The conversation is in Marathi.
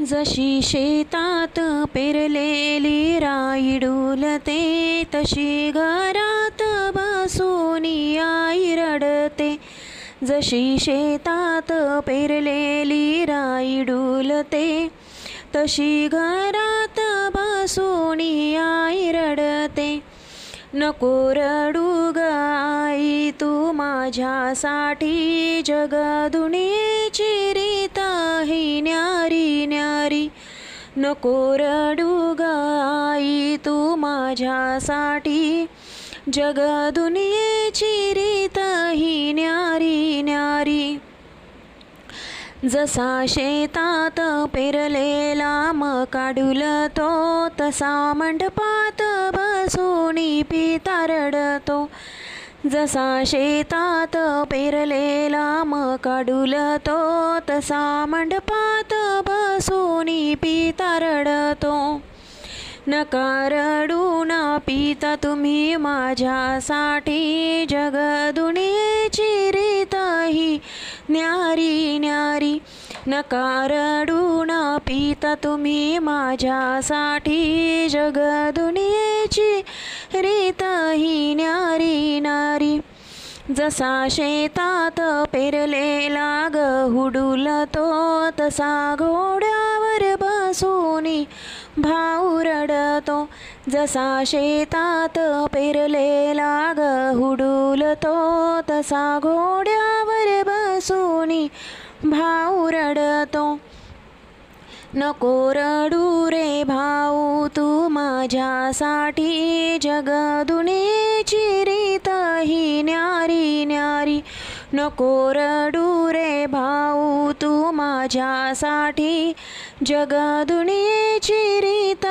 जशी शेतात पेरलेली राई डुलते तशी घरात बसूनी आई रडते. जशी शेतात पेरलेली राई डुलते तशी घरात बसूनी आई रडते. नको रडू ग आई तू माझ्यासाठी जग दुनियेची रीत आहे. नको रडू ग तू माझ्यासाठी. जग दुनियेची रीत ही न्यारी न्यारी. जसा शेतात पेरलेला मका डुलतो तसा मंडपात बसूनी पिता रडतो. जसा शेतात पेरलेला मका डुलतो तसा मंडपात बसूनी पिता रडतो नका रडू ना पिता तुम्ही माझ्यासाठी जग दुनियेची रीत ही न्यारी न्यारी. नका रडू ना पिता तुम्ही माझ्यासाठी जग दुनियेची रीत ही जसा शेतात पेरलेला गहू डुलतो तसा घोड्यावर बसूनी भाऊ रडतो. जसा शेतात पेरलेला गहू डुलतो तसा घोड्यावर बसूनी भाऊ रडतो. नको रडू रे भाऊ तू माझ्यासाठी जगदुनी नको रडू रे भाऊ तू माझ्यासाठी जगदुनियेची रीत